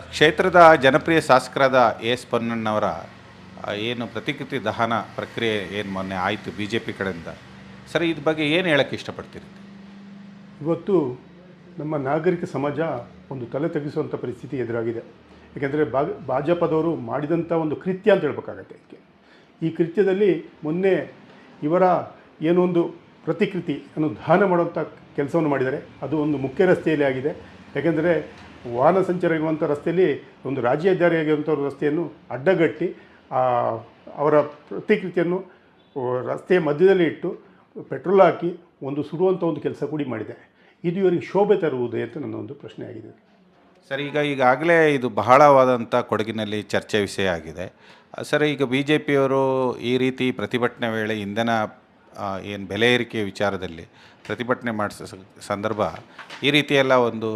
ಕ್ಷೇತ್ರದ ಜನಪ್ರಿಯ ಶಾಸಕರಾದ ಎ ಎಸ್ ಪೊನ್ನಣ್ಣವರ ಏನು ಪ್ರತಿಕೃತಿ ದಹನ ಪ್ರಕ್ರಿಯೆ ಏನು ಮೊನ್ನೆ ಆಯಿತು ಬಿ ಜೆ ಪಿ ಕಡೆಯಿಂದ? ಸರ್ ಇದ್ರ ಬಗ್ಗೆ ಏನು ಹೇಳೋಕ್ಕೆ ಇಷ್ಟಪಡ್ತೀರಿ? ಇವತ್ತು ನಮ್ಮ ನಾಗರಿಕ ಸಮಾಜ ಒಂದು ತಲೆ ತಗ್ಗಿಸುವಂಥ ಪರಿಸ್ಥಿತಿ ಎದುರಾಗಿದೆ. ಏಕೆಂದರೆ ಬಾ, ಭಾಜಪದವರು ಮಾಡಿದಂಥ ಒಂದು ಕೃತ್ಯ ಅಂತ ಹೇಳ್ಬೇಕಾಗತ್ತೆ ಇದಕ್ಕೆ. ಈ ಕೃತ್ಯದಲ್ಲಿ ಮೊನ್ನೆ ಇವರ ಏನೊಂದು ಪ್ರತಿಕೃತಿ ಅನ್ನು ದಹನ ಮಾಡುವಂಥ ಕೆಲಸವನ್ನು ಮಾಡಿದ್ದಾರೆ. ಅದು ಒಂದು ಮುಖ್ಯ ರಸ್ತೆಯಲ್ಲಿ ಆಗಿದೆ. ಯಾಕೆಂದರೆ ವಾಹನ ಸಂಚಾರ ಇರುವಂಥ ರಸ್ತೆಯಲ್ಲಿ ಒಂದು ರಾಜ್ಯ ಹೆದ್ದಾರಿಯಾಗಿರುವಂಥ ರಸ್ತೆಯನ್ನು ಅಡ್ಡಗಟ್ಟಿ ಅವರ ಪ್ರತಿಕೃತಿಯನ್ನು ರಸ್ತೆಯ ಮಧ್ಯದಲ್ಲಿ ಇಟ್ಟು ಪೆಟ್ರೋಲ್ ಹಾಕಿ ಒಂದು ಸುಡುವಂಥ ಒಂದು ಕೆಲಸ ಕೂಡಿ ಮಾಡಿದೆ. ಇದು ಇವರಿಗೆ ಶೋಭೆ ತರುವುದೇ ಅಂತ ನನ್ನ ಒಂದು ಪ್ರಶ್ನೆ ಆಗಿದೆ. ಸರ್, ಈಗ ಈಗಾಗಲೇ ಇದು ಬಹಳವಾದಂಥ ಕೊಡಗಿನಲ್ಲಿ ಚರ್ಚೆ ವಿಷಯ ಆಗಿದೆ. ಸರ್, ಈಗ ಬಿ ಜೆ ಪಿಯವರು ಈ ರೀತಿ ಪ್ರತಿಭಟನೆ ವೇಳೆ ಇಂಧನ ಏನು ಬೆಲೆ ಏರಿಕೆ ವಿಚಾರದಲ್ಲಿ ಪ್ರತಿಭಟನೆ ಮಾಡಿಸೋ ಸಂದರ್ಭ ಈ ರೀತಿಯೆಲ್ಲ ಒಂದು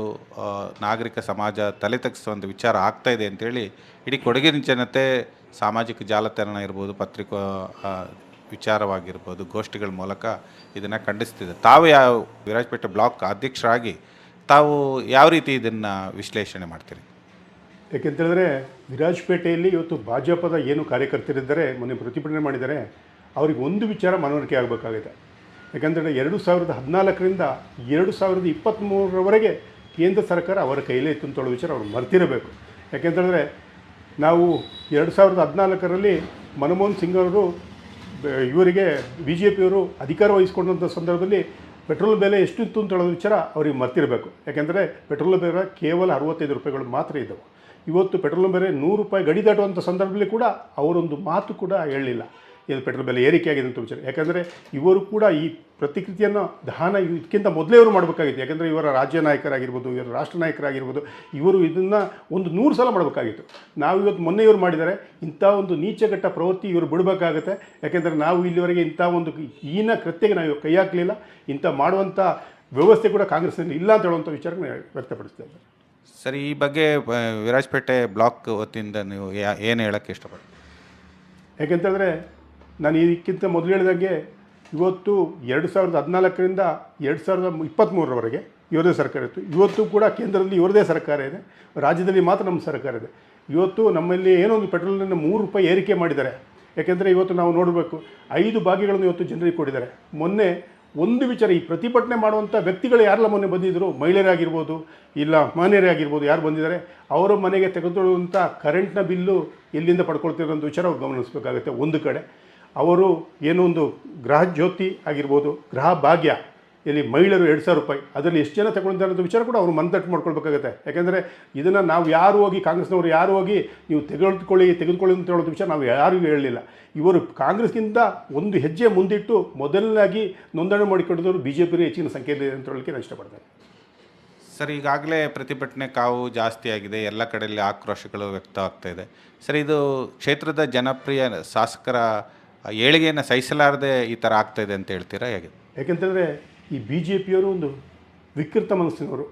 ನಾಗರಿಕ ಸಮಾಜ ತಲೆ ತಗ್ಗಿಸುವಂಥ ವಿಚಾರ ಆಗ್ತಾಯಿದೆ ಅಂತೇಳಿ ಇಡೀ ಕೊಡಗಿನ ಜನತೆ ಸಾಮಾಜಿಕ ಜಾಲತಾಣ ಇರ್ಬೋದು, ಪತ್ರಿಕಾ ವಿಚಾರವಾಗಿರ್ಬೋದು, ಗೋಷ್ಠಿಗಳ ಮೂಲಕ ಇದನ್ನು ಖಂಡಿಸ್ತಿದೆ. ತಾವು ಯಾವ, ವಿರಾಜಪೇಟೆ ಬ್ಲಾಕ್ ಅಧ್ಯಕ್ಷರಾಗಿ ತಾವು ಯಾವ ರೀತಿ ಇದನ್ನು ವಿಶ್ಲೇಷಣೆ ಮಾಡ್ತೀರಿ? ಯಾಕೆಂತೇಳಿದ್ರೆ ವಿರಾಜಪೇಟೆಯಲ್ಲಿ ಇವತ್ತು ಭಾಜಪದ ಏನು ಕಾರ್ಯಕರ್ತರಿದ್ದಾರೆ, ಮೊನ್ನೆ ಪ್ರತಿಭಟನೆ ಮಾಡಿದ್ದಾರೆ ಅವರಿಗೆ ಒಂದು ವಿಚಾರ ಮನವರಿಕೆ ಆಗಬೇಕಾಗಿದೆ ಯಾಕಂದರೆ ಎರಡು ಸಾವಿರದ ಹದಿನಾಲ್ಕರಿಂದ ಎರಡು ಸಾವಿರದ ಇಪ್ಪತ್ತ್ಮೂರರವರೆಗೆ ಕೇಂದ್ರ ಸರ್ಕಾರ ಅವರ ಕೈಲೇ ಇತ್ತು ಅಂತೇಳೋ ವಿಚಾರ ಅವ್ರು ಮರ್ತಿರಬೇಕು. ಯಾಕೆಂತಂದರೆ ನಾವು ಎರಡು ಸಾವಿರದ ಹದಿನಾಲ್ಕರಲ್ಲಿ ಮನಮೋಹನ್ ಸಿಂಗ್ ಅವರು ಇವರಿಗೆ ಬಿ ಜೆ ಪಿಯವರು ಅಧಿಕಾರ ವಹಿಸಿಕೊಂಡಂಥ ಸಂದರ್ಭದಲ್ಲಿ ಪೆಟ್ರೋಲ್ ಬೆಲೆ ಎಷ್ಟಿತ್ತು ಅಂತ ಹೇಳೋ ವಿಚಾರ ಅವ್ರಿಗೆ ಮರ್ತಿರಬೇಕು. ಯಾಕೆಂದರೆ ಪೆಟ್ರೋಲ್ ಬೆಲೆ ಕೇವಲ ಅರವತ್ತೈದು ರೂಪಾಯಿಗಳು ಮಾತ್ರ ಇದ್ದವು. ಇವತ್ತು ಪೆಟ್ರೋಲ್ ಬೆಲೆ ನೂರು ರೂಪಾಯಿ ಗಡಿ ದಾಟುವಂಥ ಸಂದರ್ಭದಲ್ಲಿ ಕೂಡ ಅವರೊಂದು ಮಾತು ಕೂಡ ಹೇಳಲಿಲ್ಲ. ಇದು ಪೆಟ್ರೋಲ್ ಬೆಲೆ ಏರಿಕೆ ಆಗಿದೆ ಅಂತ ವಿಚಾರ. ಯಾಕಂದರೆ ಇವರು ಕೂಡ ಈ ಪ್ರತಿಕೃತಿಯನ್ನು ದಹನ ಇದಕ್ಕಿಂತ ಮೊದಲೇ ಇವರು ಮಾಡಬೇಕಾಗಿತ್ತು. ಯಾಕಂದರೆ ಇವರ ರಾಜ್ಯ ನಾಯಕರಾಗಿರ್ಬೋದು ಇವರ ರಾಷ್ಟ್ರ ನಾಯಕರಾಗಿರ್ಬೋದು ಇವರು ಇದನ್ನು ಒಂದು ನೂರು ಸಲ ಮಾಡಬೇಕಾಗಿತ್ತು. ನಾವು ಇವತ್ತು ಮೊನ್ನೆ ಇವರು ಮಾಡಿದ್ದಾರೆ ಇಂಥ ಒಂದು ನೀಚಘಟ್ಟ ಪ್ರವೃತ್ತಿ ಇವರು ಬಿಡಬೇಕಾಗತ್ತೆ. ಯಾಕೆಂದರೆ ನಾವು ಇಲ್ಲಿವರೆಗೆ ಇಂಥ ಒಂದು ಹೀನ ಕೃತ್ಯಕ್ಕೆ ನಾವು ಕೈ ಹಾಕಲಿಲ್ಲ. ಇಂಥ ಮಾಡುವಂಥ ವ್ಯವಸ್ಥೆ ಕೂಡ ಕಾಂಗ್ರೆಸ್ನಲ್ಲಿ ಇಲ್ಲ ಅಂತ ಹೇಳುವಂಥ ವಿಚಾರನ ವ್ಯಕ್ತಪಡಿಸ್ತೇವೆ ಸರಿ ಈ ಬಗ್ಗೆ ವಿರಾಜ್ಪೇಟೆ ಬ್ಲಾಕ್ ವತಿಯಿಂದ ನೀವು ಏನು ಹೇಳೋಕ್ಕೆ ಇಷ್ಟಪಡ್ತೀವಿ ಯಾಕೆಂತಂದರೆ ನಾನು ಇದಕ್ಕಿಂತ ಮೊದಲು ಹೇಳಿದಾಗೆ ಇವತ್ತು ಎರಡು ಸಾವಿರದ ಹದಿನಾಲ್ಕರಿಂದ ಎರಡು ಸಾವಿರದ ಇಪ್ಪತ್ತ್ಮೂರರವರೆಗೆ ಇವರದೇ ಸರ್ಕಾರ ಇತ್ತು. ಇವತ್ತು ಕೂಡ ಕೇಂದ್ರದಲ್ಲಿ ಇವರದೇ ಸರ್ಕಾರ ಇದೆ. ರಾಜ್ಯದಲ್ಲಿ ಮಾತ್ರ ನಮ್ಮ ಸರ್ಕಾರ ಇದೆ. ಇವತ್ತು ನಮ್ಮಲ್ಲಿ ಏನೋ ಒಂದು ಪೆಟ್ರೋಲಿನ ಮೂರು ರೂಪಾಯಿ ಏರಿಕೆ ಮಾಡಿದ್ದಾರೆ. ಯಾಕೆಂದರೆ ಇವತ್ತು ನಾವು ನೋಡಬೇಕು, ಐದು ಭಾಗಿಗಳನ್ನು ಇವತ್ತು ಜನರಿಗೆ ಕೊಟ್ಟಿದ್ದಾರೆ. ಮೊನ್ನೆ ಒಂದು ವಿಚಾರ, ಈ ಪ್ರತಿಭಟನೆ ಮಾಡುವಂಥ ವ್ಯಕ್ತಿಗಳು ಯಾರೆಲ್ಲ ಮೊನ್ನೆ ಬಂದಿದ್ದರು ಮಹಿಳೆಯರಾಗಿರ್ಬೋದು, ಇಲ್ಲ ಮಾನ್ಯರೇ ಆಗಿರ್ಬೋದು ಯಾರು ಬಂದಿದ್ದಾರೆ? ಅವರ ಮನೆಗೆ ತೆಗೆದುಕೊಳ್ಳುವಂಥ ಕರೆಂಟ್ನ ಬಿಲ್ಲು ಎಲ್ಲಿಂದ ಪಡ್ಕೊಳ್ತಿರೋಂಥ ವಿಚಾರ ಅವ್ರು ಗಮನಿಸಬೇಕಾಗುತ್ತೆ ಒಂದು ಕಡೆ. ಅವರು ಏನೋ ಒಂದು ಗೃಹ ಜ್ಯೋತಿ ಆಗಿರ್ಬೋದು ಗೃಹ ಭಾಗ್ಯ, ಇಲ್ಲಿ ಮಹಿಳೆಯರು ಎರಡು ಸಾವಿರ ರೂಪಾಯಿ, ಅದರಲ್ಲಿ ಎಷ್ಟು ಜನ ತಗೊಳ್ತಾರೆ ಅಂತ ವಿಚಾರ ಕೂಡ ಅವರು ಮನದಟ್ಟು ಮಾಡ್ಕೊಳ್ಬೇಕಾಗುತ್ತೆ. ಯಾಕೆಂದರೆ ಇದನ್ನು ನಾವು ಯಾರು ಹೋಗಿ ಕಾಂಗ್ರೆಸ್ನವರು ಯಾರು ಹೋಗಿ ನೀವು ತೆಗೆದುಕೊಳ್ಳಿ ತೆಗೆದುಕೊಳ್ಳಿ ಅಂತ ಹೇಳೋದು ವಿಚಾರ ನಾವು ಯಾರಿಗೂ ಹೇಳಲಿಲ್ಲ. ಇವರು ಕಾಂಗ್ರೆಸ್ಗಿಂತ ಒಂದು ಹೆಜ್ಜೆ ಮುಂದಿಟ್ಟು ಮೊದಲನಾಗಿ ನೋಂದಣಿ ಮಾಡಿಕೊಂಡಿದ್ದವರು ಬಿ ಜೆ ಪಿ ಹೆಚ್ಚಿನ ಸಂಖ್ಯೆಯಲ್ಲಿ ಅಂತ ಹೇಳಲಿಕ್ಕೆ ನಾನು ಇಷ್ಟಪಡ್ತೇನೆ. ಸರ್, ಈಗಾಗಲೇ ಪ್ರತಿಭಟನೆ ಕಾವು ಜಾಸ್ತಿ ಆಗಿದೆ, ಎಲ್ಲ ಕಡೆಯಲ್ಲಿ ಆಕ್ರೋಶಗಳು ವ್ಯಕ್ತವಾಗ್ತಾ ಇದೆ. ಸರ್, ಇದು ಕ್ಷೇತ್ರದ ಜನಪ್ರಿಯ ಶಾಸಕರ ಏಳಿಗೆಯನ್ನು ಸಹಿಸಲಾರದೆ ಈ ಥರ ಆಗ್ತಾಯಿದೆ ಅಂತ ಹೇಳ್ತೀರಾ ಹೇಗೆ? ಯಾಕೆಂತಂದರೆ ಈ ಬಿ ಜೆ ಪಿಯವರು ಒಂದು ವಿಕೃತ ಮನಸ್ಸಿನವರು.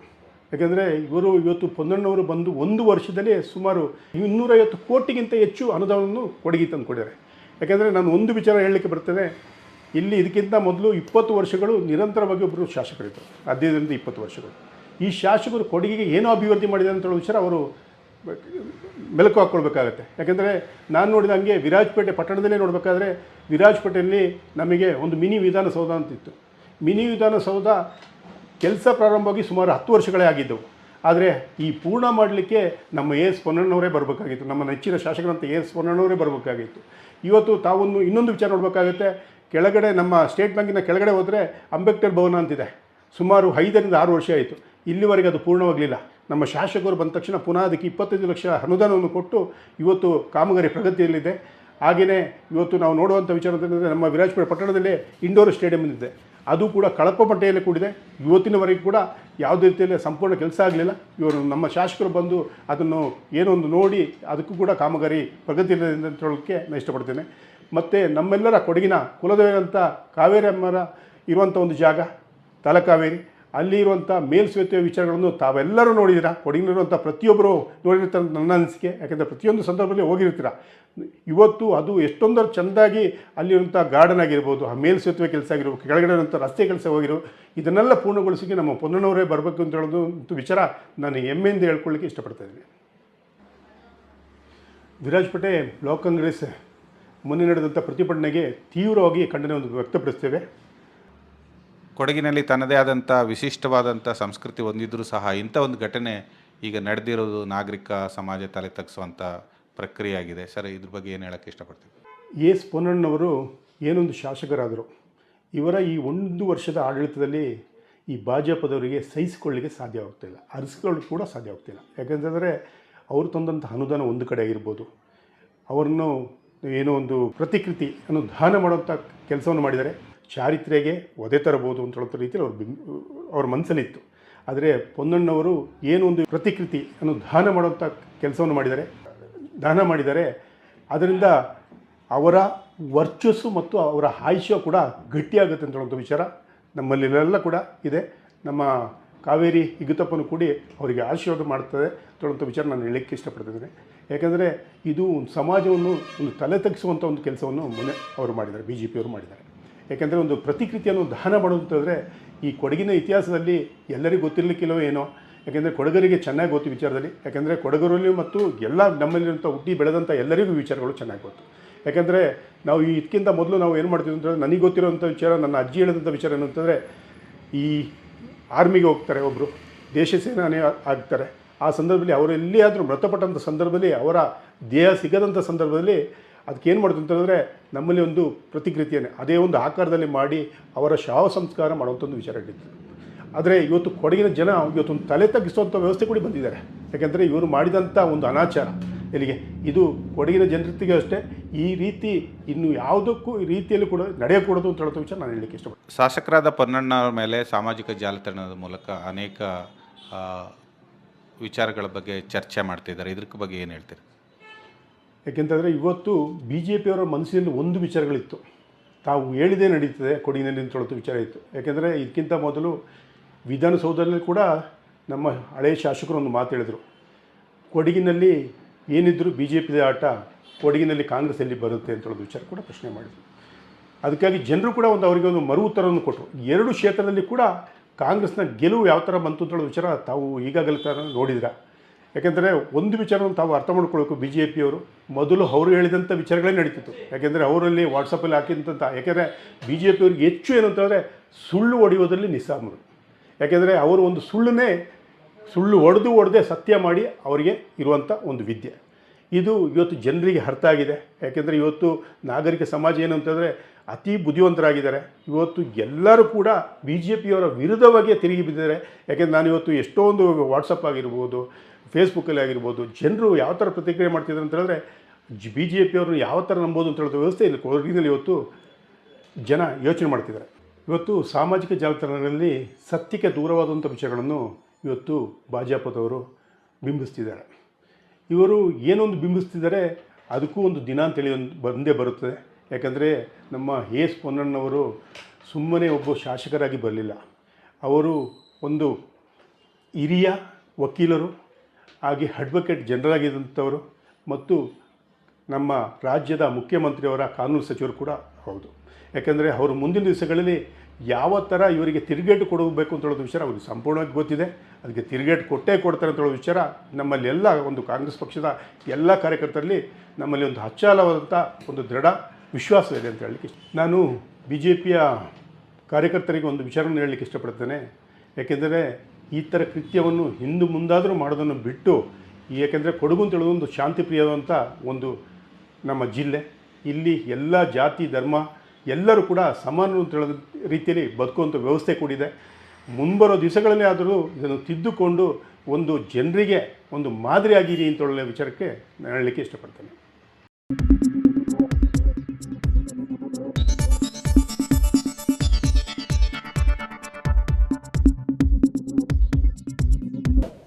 ಯಾಕೆಂದರೆ ಇವರು ಇವತ್ತು ಪೊನ್ನಣ್ಣವರು ಬಂದು ಒಂದು ವರ್ಷದಲ್ಲಿ ಸುಮಾರು ಇನ್ನೂರೈವತ್ತು ಕೋಟಿಗಿಂತ ಹೆಚ್ಚು ಅನುದಾನವನ್ನು ಕೊಡುಗೆ ತಂದುಕೊಡಿದ್ದಾರೆ ಯಾಕೆಂದರೆ ನಾನು ಒಂದು ವಿಚಾರ ಹೇಳಲಿಕ್ಕೆ ಬರ್ತೇನೆ, ಇಲ್ಲಿ ಇದಕ್ಕಿಂತ ಮೊದಲು ಇಪ್ಪತ್ತು ವರ್ಷಗಳು ನಿರಂತರವಾಗಿ ಒಬ್ಬರು ಶಾಸಕರಿದ್ದರು. ಹದಿನೈದರಿಂದ ಇಪ್ಪತ್ತು ವರ್ಷಗಳು. ಈ ಶಾಸಕರು ಕೊಡುಗೆಗೆ ಏನೋ ಅಭಿವೃದ್ಧಿ ಮಾಡಿದೆ ಅಂತ ಹೇಳೋ ವಿಚಾರ ಅವರು ಮೆಲುಕು ಹಾಕ್ಕೊಳ್ಬೇಕಾಗತ್ತೆ ಯಾಕೆಂದರೆ ನಾನು ನೋಡಿದ ಹಂಗೆ ವಿರಾಜಪೇಟೆ ಪಟ್ಟಣದಲ್ಲೇ ನೋಡಬೇಕಾದ್ರೆ ವಿರಾಜಪೇಟೆಯಲ್ಲಿ ನಮಗೆ ಒಂದು ಮಿನಿ ವಿಧಾನಸೌಧ ಅಂತಿತ್ತು. ಮಿನಿ ವಿಧಾನಸೌಧ ಕೆಲಸ ಪ್ರಾರಂಭವಾಗಿ ಸುಮಾರು ಹತ್ತು ವರ್ಷಗಳೇ ಆಗಿದ್ದವು. ಆದರೆ ಈ ಪೂರ್ಣ ಮಾಡಲಿಕ್ಕೆ ನಮ್ಮ ಎ ಎಸ್ ಪೊನ್ನಣ್ಣವರೇ ಬರಬೇಕಾಗಿತ್ತು. ನಮ್ಮ ನೆಚ್ಚಿನ ಶಾಸಕರಂತ ಎ ಎಸ್ ಪೊನ್ನಣ್ಣವರೇ ಬರಬೇಕಾಗಿತ್ತು. ಇವತ್ತು ತಾವೊಂದು ಇನ್ನೊಂದು ವಿಚಾರ ನೋಡಬೇಕಾಗುತ್ತೆ. ಕೆಳಗಡೆ ನಮ್ಮ ಸ್ಟೇಟ್ ಬ್ಯಾಂಕಿನ ಕೆಳಗಡೆ ಹೋದರೆ ಅಂಬೇಡ್ಕರ್ ಭವನ ಅಂತಿದೆ. ಸುಮಾರು ಐದರಿಂದ ಆರು ವರ್ಷ ಆಯಿತು. ಇಲ್ಲಿವರೆಗೆ ಅದು ಪೂರ್ಣವಾಗಲಿಲ್ಲ. ನಮ್ಮ ಶಾಸಕರು ಬಂದ ತಕ್ಷಣ ಪುನಃ ಅದಕ್ಕೆ ಇಪ್ಪತ್ತೈದು ಲಕ್ಷ ಅನುದಾನವನ್ನು ಕೊಟ್ಟು ಇವತ್ತು ಕಾಮಗಾರಿ ಪ್ರಗತಿಯಲ್ಲಿದೆ. ಹಾಗೆಯೇ ಇವತ್ತು ನಾವು ನೋಡುವಂಥ ವಿಚಾರ ಅಂತಂದರೆ ನಮ್ಮ ವಿರಾಜಪೇಟೆ ಪಟ್ಟಣದಲ್ಲೇ ಇಂಡೋರ್ ಸ್ಟೇಡಿಯಂ ಇದೆ. ಅದು ಕೂಡ ಕಳಪ ಮಟ್ಟೆಯಲ್ಲಿ ಕೂಡಿದೆ. ಇವತ್ತಿನವರೆಗೂ ಕೂಡ ಯಾವುದೇ ರೀತಿಯಲ್ಲಿ ಸಂಪೂರ್ಣ ಕೆಲಸ ಆಗಲಿಲ್ಲ. ಇವರು ನಮ್ಮ ಶಾಸಕರು ಬಂದು ಅದನ್ನು ಏನೊಂದು ನೋಡಿ ಅದಕ್ಕೂ ಕೂಡ ಕಾಮಗಾರಿ ಪ್ರಗತಿಯಲ್ಲಿದೆ ಅಂತ ಹೇಳೋಕ್ಕೆ ನಾನು ಇಷ್ಟಪಡ್ತೇನೆ. ಮತ್ತು ನಮ್ಮೆಲ್ಲರ ಕೊಡಗಿನ ಕುಲದೇವರಂಥ ಕಾವೇರಿ ಅಮ್ಮರ ಇರುವಂಥ ಒಂದು ಜಾಗ, ತಲಕಾವೇರಿ. ಅಲ್ಲಿ ಇರುವಂಥ ಮೇಲ್ಸೇತುವೆ ವಿಚಾರಗಳನ್ನು ತಾವೆಲ್ಲರೂ ನೋಡಿದ್ದೀರಾ? ಕೊಡಗಿನಲ್ಲಿರುವಂಥ ಪ್ರತಿಯೊಬ್ಬರು ನೋಡಿರ್ತಾರೆ ನನ್ನ ಅನಿಸಿಕೆ, ಯಾಕೆಂದರೆ ಪ್ರತಿಯೊಂದು ಸಂದರ್ಭದಲ್ಲಿ ಹೋಗಿರ್ತೀರ? ಇವತ್ತು ಅದು ಎಷ್ಟೊಂದರ ಚೆಂದಾಗಿ ಅಲ್ಲಿರುವಂಥ ಗಾರ್ಡನ್ ಆಗಿರ್ಬೋದು, ಆ ಮೇಲ್ಸೇತುವೆ ಕೆಲಸ ಆಗಿರ್ಬೋದು, ಕೆಳಗಡೆ ಇರುವಂಥ ರಸ್ತೆ ಕೆಲಸ ಹೋಗಿರೋ, ಇದನ್ನೆಲ್ಲ ಪೂರ್ಣಗೊಳಿಸಿಗೆ ನಮ್ಮ ಪೊನ್ನನವರೇ ಬರಬೇಕು ಅಂತ ಹೇಳೋದು ವಿಚಾರ ನಾನು ಹೆಮ್ಮೆಯಿಂದ ಹೇಳ್ಕೊಳ್ಳಿಕ್ಕೆ ಇಷ್ಟಪಡ್ತಾ ಇದ್ದೀನಿ. ವಿರಾಜಪೇಟೆ ಬ್ಲಾಕ್ ಕಾಂಗ್ರೆಸ್, ಮೊನ್ನೆ ನಡೆದಂಥ ಪ್ರತಿಭಟನೆಗೆ ತೀವ್ರವಾಗಿ ಖಂಡನೆ ಒಂದು ವ್ಯಕ್ತಪಡಿಸ್ತೇವೆ. ಕೊಡಗಿನಲ್ಲಿ ತನ್ನದೇ ಆದಂಥ ವಿಶಿಷ್ಟವಾದಂಥ ಸಂಸ್ಕೃತಿ ಹೊಂದಿದ್ರೂ ಸಹ ಇಂಥ ಒಂದು ಘಟನೆ ಈಗ ನಡೆದಿರೋದು ನಾಗರಿಕ ಸಮಾಜ ತಲೆ ತಗ್ಸುವಂಥ ಪ್ರಕ್ರಿಯೆ ಆಗಿದೆ ಸರ್, ಇದ್ರ ಬಗ್ಗೆ ಏನು ಹೇಳೋಕ್ಕೆ ಇಷ್ಟಪಡ್ತೀವಿ ಎಸ್ ಪೊನ್ನಣ್ಣವರು ಏನೊಂದು ಶಾಸಕರಾದರು. ಇವರ ಈ ಒಂದು ವರ್ಷದ ಆಡಳಿತದಲ್ಲಿ ಈ ಭಾಜಪದವರಿಗೆ ಸಹಿಸಿಕೊಳ್ಳಿಕ್ಕೆ ಸಾಧ್ಯ ಆಗ್ತಿಲ್ಲ. ಕೂಡ ಸಾಧ್ಯ ಆಗ್ತಿಲ್ಲ. ಯಾಕೆಂತಂದರೆ ಅವರು ತಂದಂಥ ಅನುದಾನ ಒಂದು ಕಡೆ ಆಗಿರ್ಬೋದು. ಅವರನ್ನು ಏನೋ ಒಂದು ಪ್ರತಿಕೃತಿ ಅನ್ನು ದಾನ ಮಾಡುವಂಥ ಕೆಲಸವನ್ನು ಮಾಡಿದ್ದಾರೆ. ಚಾರಿತ್ರೆಗೆ ಒದೆ ತರಬಹುದು ಅಂತ ಹೇಳೋ ರೀತಿಯಲ್ಲಿ ಅವ್ರ ಬಿಂಬ ಅವ್ರ ಮನಸ್ಸಲ್ಲಿತ್ತು. ಆದರೆ ಪೊನ್ನಣ್ಣವರು ಏನೋ ಒಂದು ಪ್ರತಿಕೃತಿ ಅನ್ನು ದಾನ ಮಾಡುವಂಥ ಕೆಲಸವನ್ನು ಮಾಡಿದ್ದಾರೆ. ದಾನ ಮಾಡಿದ್ದಾರೆ. ಅದರಿಂದ ಅವರ ವರ್ಚಸ್ಸು ಮತ್ತು ಅವರ ಆಯುಷ್ಯ ಕೂಡ ಗಟ್ಟಿಯಾಗುತ್ತೆ ಅಂತ ಹೇಳುವಂಥ ವಿಚಾರ ನಮ್ಮಲ್ಲೆಲ್ಲ ಕೂಡ ಇದೆ. ನಮ್ಮ ಕಾವೇರಿ ಇಗುತ್ತಪ್ಪನು ಕೂಡಿ ಅವರಿಗೆ ಆಶೀರ್ವಾದ ಮಾಡ್ತದೆ ಅಂತ ಹೇಳುವಂಥ ವಿಚಾರ ನಾನು ಹೇಳಕ್ಕೆ ಇಷ್ಟಪಡ್ತಿದ್ದೇನೆ. ಯಾಕೆಂದರೆ ಇದು ಒಂದು ಸಮಾಜವನ್ನು ಒಂದು ತಲೆ ತಗ್ಗಿಸುವಂಥ ಒಂದು ಕೆಲಸವನ್ನು ಮೊನ್ನೆ ಅವರು ಮಾಡಿದ್ದಾರೆ, ಬಿ ಜೆ ಪಿಯವರು ಮಾಡಿದ್ದಾರೆ. ಯಾಕೆಂದರೆ ಒಂದು ಪ್ರತಿಕೃತಿಯನ್ನು ದಾನ ಮಾಡುವಂಥದ್ರೆ ಈ ಕೊಡಗಿನ ಇತಿಹಾಸದಲ್ಲಿ ಎಲ್ಲರಿಗೂ ಗೊತ್ತಿರಲಿಕ್ಕಿಲ್ಲವೋ ಏನೋ. ಯಾಕೆಂದರೆ ಕೊಡಗರಿಗೆ ಚೆನ್ನಾಗಿ ಗೊತ್ತು ವಿಚಾರದಲ್ಲಿ. ಯಾಕೆಂದರೆ ಕೊಡಗರಲ್ಲಿ ಮತ್ತು ಎಲ್ಲ ನಮ್ಮಲ್ಲಿರುವಂಥ ಹುಟ್ಟಿ ಬೆಳೆದಂಥ ಎಲ್ಲರಿಗೂ ವಿಚಾರಗಳು ಚೆನ್ನಾಗಿ ಗೊತ್ತು. ಯಾಕೆಂದರೆ ನಾವು ಇದಕ್ಕಿಂತ ಮೊದಲು ನಾವು ಏನು ಮಾಡ್ತೀವಿ ಅಂತಂದರೆ ನನಗೆ ಗೊತ್ತಿರೋಂಥ ವಿಚಾರ, ನನ್ನ ಅಜ್ಜಿ ಹೇಳಿದಂಥ ವಿಚಾರ ಏನು ಅಂತಂದರೆ ಈ ಆರ್ಮಿಗೆ ಹೋಗ್ತಾರೆ ಒಬ್ಬರು ದೇಶ ಸೇನಾನೇ ಆಗ್ತಾರೆ. ಆ ಸಂದರ್ಭದಲ್ಲಿ ಅವರು ಎಲ್ಲಿಯಾದರೂ ಮೃತಪಟ್ಟಂಥ ಸಂದರ್ಭದಲ್ಲಿ ಅವರ ದೇಹ ಸಿಗದಂಥ ಸಂದರ್ಭದಲ್ಲಿ ಅದಕ್ಕೆ ಏನು ಮಾಡ್ತು ಅಂತಂದರೆ ನಮ್ಮಲ್ಲಿ ಒಂದು ಪ್ರತಿಕೃತಿಯನ್ನು, ಅದೇ ಒಂದು ಆಕಾರದಲ್ಲಿ ಮಾಡಿ ಅವರ ಶವ ಸಂಸ್ಕಾರ ಮಾಡುವಂಥದ್ದು ವಿಚಾರ ಇಟ್ಟಿತ್ತು ಆದರೆ ಇವತ್ತು ಕೊಡಗಿನ ಜನ ಇವತ್ತು ಒಂದು ತಲೆ ತಗ್ಗಿಸುವಂಥ ವ್ಯವಸ್ಥೆ ಕೂಡ ಬಂದಿದ್ದಾರೆ. ಯಾಕೆಂದರೆ ಇವರು ಮಾಡಿದಂಥ ಒಂದು ಅನಾಚಾರ. ಎಲ್ಲಿಗೆ? ಇದು ಕೊಡಗಿನ ಜನರಿಗೆ ಅಷ್ಟೇ, ಈ ರೀತಿ ಇನ್ನು ಯಾವುದಕ್ಕೂ ಈ ರೀತಿಯಲ್ಲಿ ಕೂಡ ನಡೆಯಕೂಡದು ಅಂತ ಹೇಳೋ ವಿಚಾರ ನಾನು ಹೇಳಲಿಕ್ಕೆ ಇಷ್ಟಪಡ್ತೀನಿ. ಶಾಸಕರಾದ ಪೊನ್ನಣ್ಣ ಅವ್ರ ಮೇಲೆ ಸಾಮಾಜಿಕ ಜಾಲತಾಣದ ಮೂಲಕ ಅನೇಕ ವಿಚಾರಗಳ ಬಗ್ಗೆ ಚರ್ಚೆ ಮಾಡ್ತಿದ್ದಾರೆ. ಇದ್ರ ಬಗ್ಗೆ ಏನು ಹೇಳ್ತೀರಿ? ಯಾಕೆಂತಂದರೆ ಇವತ್ತು ಬಿ ಜೆ ಪಿಯವರ ಮನಸ್ಸಿನಲ್ಲಿ ಒಂದು ವಿಚಾರಗಳಿತ್ತು. ತಾವು ಹೇಳಿದೆ ನಡೀತದೆ ಕೊಡಗಿನಲ್ಲಿ ಅಂತ ಹೇಳೋದು ವಿಚಾರ ಇತ್ತು. ಯಾಕೆಂದರೆ ಇದಕ್ಕಿಂತ ಮೊದಲು ವಿಧಾನಸೌಧದಲ್ಲಿ ಕೂಡ ನಮ್ಮ ಹಳೆಯ ಶಾಸಕರು ಒಂದು ಮಾತು ಹೇಳಿದರು. ಕೊಡಗಿನಲ್ಲಿ ಏನಿದ್ದರೂ ಬಿ ಜೆ ಪಿದ ಆಟ, ಕೊಡಗಿನಲ್ಲಿ ಕಾಂಗ್ರೆಸ್ ಎಲ್ಲಿ ಬರುತ್ತೆ ಅಂತ ಹೇಳೋದು ವಿಚಾರ ಕೂಡ ಪ್ರಶ್ನೆ ಮಾಡಿದರು. ಅದಕ್ಕಾಗಿ ಜನರು ಕೂಡ ಒಂದು ಅವರಿಗೆ ಒಂದು ಮರು ಉತ್ತರವನ್ನು ಕೊಟ್ಟರು ಎರಡು ಕ್ಷೇತ್ರದಲ್ಲಿ ಕೂಡ ಕಾಂಗ್ರೆಸ್ನ ಗೆಲುವು ಯಾವ ಥರ ಬಂತು ಅಂತ ವಿಚಾರ ತಾವು ಈಗಾಗಲೇ ಥರ ನೋಡಿದಿರ. ಯಾಕೆಂದರೆ ಒಂದು ವಿಚಾರವನ್ನು ತಾವು ಅರ್ಥ ಮಾಡ್ಕೊಳ್ಬೇಕು ಬಿ ಜೆ ಪಿಯವರು ಮೊದಲು ಅವರು ಹೇಳಿದಂಥ ವಿಚಾರಗಳೇ ನಡೀತಿತ್ತು. ಯಾಕೆಂದರೆ ಅವರಲ್ಲಿ ವಾಟ್ಸಪ್ಪಲ್ಲಿ ಹಾಕಿದಂಥ, ಯಾಕೆಂದರೆ ಬಿ ಜೆ ಪಿಯವ್ರಿಗೆ ಹೆಚ್ಚು ಏನು ಅಂತಂದರೆ ಸುಳ್ಳು ಹೊಡೆಯೋದ್ರಲ್ಲಿ ನಿಸ್ಸಾಮರು. ಯಾಕೆಂದರೆ ಅವರು ಒಂದು ಸುಳ್ಳನ್ನೇ, ಸುಳ್ಳು ಹೊಡೆದು ಹೊಡೆದೇ ಸತ್ಯ ಮಾಡಿ ಅವರಿಗೆ ಇರುವಂಥ ಒಂದು ವಿದ್ಯೆ. ಇದು ಇವತ್ತು ಜನರಿಗೆ ಅರ್ಥ ಆಗಿದೆ. ಯಾಕೆಂದರೆ ಇವತ್ತು ನಾಗರಿಕ ಸಮಾಜ ಏನು ಅಂತಂದರೆ ಅತಿ ಬುದ್ಧಿವಂತರಾಗಿದ್ದಾರೆ. ಇವತ್ತು ಎಲ್ಲರೂ ಕೂಡ ಬಿ ಜೆ ಪಿಯವರ ವಿರುದ್ಧವಾಗಿ ತಿರುಗಿ ಬಿದ್ದಿದ್ದಾರೆ. ಯಾಕೆಂದ್ರೆ ನಾನು ಇವತ್ತು ಎಷ್ಟೊಂದು ವಾಟ್ಸಪ್ ಆಗಿರ್ಬೋದು ಫೇಸ್ಬುಕ್ಕಲ್ಲಿ ಆಗಿರ್ಬೋದು, ಜನರು ಯಾವ ಥರ ಪ್ರತಿಕ್ರಿಯೆ ಮಾಡ್ತಿದ್ದಾರೆ ಅಂತ ಹೇಳಿದ್ರೆ, ಬಿ ಜೆ ಪಿಯವರು ಯಾವ ಥರ ನಂಬೋದು ಅಂತ ಹೇಳೋದು ವ್ಯವಸ್ಥೆ ಇಲ್ಲ. ಕೊಡಗಿನಲ್ಲಿ ಇವತ್ತು ಜನ ಯೋಚನೆ ಮಾಡ್ತಿದ್ದಾರೆ. ಇವತ್ತು ಸಾಮಾಜಿಕ ಜಾಲತಾಣಗಳಲ್ಲಿ ಸತ್ಯಕ್ಕೆ ದೂರವಾದಂಥ ವಿಷಯಗಳನ್ನು ಇವತ್ತು ಭಾಜಪದವರು ಬಿಂಬಿಸ್ತಿದ್ದಾರೆ. ಇವರು ಏನೊಂದು ಬಿಂಬಿಸ್ತಿದ್ದಾರೆ, ಅದಕ್ಕೂ ಒಂದು ದಿನ ಅಂತೇಳಿ ಒಂದು ಬಂದೇ ಬರುತ್ತದೆ. ಯಾಕಂದರೆ ನಮ್ಮ ಎ ಎಸ್ ಪೊನ್ನಣ್ಣವರು ಸುಮ್ಮನೆ ಒಬ್ಬ ಶಾಸಕರಾಗಿ ಬರಲಿಲ್ಲ. ಅವರು ಒಂದು ಹಿರಿಯ ವಕೀಲರು ಹಾಗೆ ಅಡ್ವೊಕೇಟ್ ಜನರಲ್ ಆಗಿದ್ದಂಥವರು ಮತ್ತು ನಮ್ಮ ರಾಜ್ಯದ ಮುಖ್ಯಮಂತ್ರಿಯವರ ಕಾನೂನು ಸಚಿವರು ಕೂಡ ಹೌದು. ಯಾಕೆಂದರೆ ಅವರು ಮುಂದಿನ ದಿವಸಗಳಲ್ಲಿ ಯಾವ ಥರ ಇವರಿಗೆ ತಿರುಗೇಟು ಕೊಡಬೇಕು ಅಂತ ಹೇಳೋದು ವಿಚಾರ ಅವ್ರಿಗೆ ಸಂಪೂರ್ಣವಾಗಿ ಗೊತ್ತಿದೆ. ಅದಕ್ಕೆ ತಿರುಗೇಟು ಕೊಟ್ಟೇ ಕೊಡ್ತಾರೆ ಅಂತ ಹೇಳೋ ವಿಚಾರ ನಮ್ಮಲ್ಲಿ ಎಲ್ಲ ಒಂದು ಕಾಂಗ್ರೆಸ್ ಪಕ್ಷದ ಎಲ್ಲ ಕಾರ್ಯಕರ್ತರಲ್ಲಿ ನಮ್ಮಲ್ಲಿ ಒಂದು ಹಚ್ಚಾಲವಾದಂಥ ಒಂದು ದೃಢ ವಿಶ್ವಾಸವಿದೆ ಅಂತ ಹೇಳಲಿಕ್ಕೆ ನಾನು ಬಿ ಜೆ ಪಿಯ ಕಾರ್ಯಕರ್ತರಿಗೆ ಒಂದು ವಿಚಾರವನ್ನು ಹೇಳಲಿಕ್ಕೆ ಇಷ್ಟಪಡ್ತೇನೆ. ಯಾಕೆಂದರೆ ಈ ಥರ ಕೃತ್ಯವನ್ನು ಹಿಂದೆ ಮುಂದಾದರೂ ಮಾಡೋದನ್ನು ಬಿಟ್ಟು, ಏಕೆಂದರೆ ಕೊಡಗು ಅಂತ ಹೇಳೋದು ಒಂದು ಶಾಂತಿಪ್ರಿಯವಾದಂಥ ಒಂದು ನಮ್ಮ ಜಿಲ್ಲೆ. ಇಲ್ಲಿ ಎಲ್ಲ ಜಾತಿ, ಧರ್ಮ ಎಲ್ಲರೂ ಕೂಡ ಸಮಾನರು ಅಂತ ಹೇಳೋ ರೀತಿಯಲ್ಲಿ ಬದುಕುವಂಥ ವ್ಯವಸ್ಥೆ ಕೂಡಿದೆ. ಮುಂಬರೋ ದಿವಸಗಳಲ್ಲಿ ಆದರೂ ಇದನ್ನು ತಿದ್ದುಕೊಂಡು ಒಂದು ಜನರಿಗೆ ಒಂದು ಮಾದರಿಯಾಗಿರಿ ಅಂತ ಹೇಳೋ ವಿಚಾರಕ್ಕೆ ನಾನು ಹೇಳಲಿಕ್ಕೆ ಇಷ್ಟಪಡ್ತೇನೆ.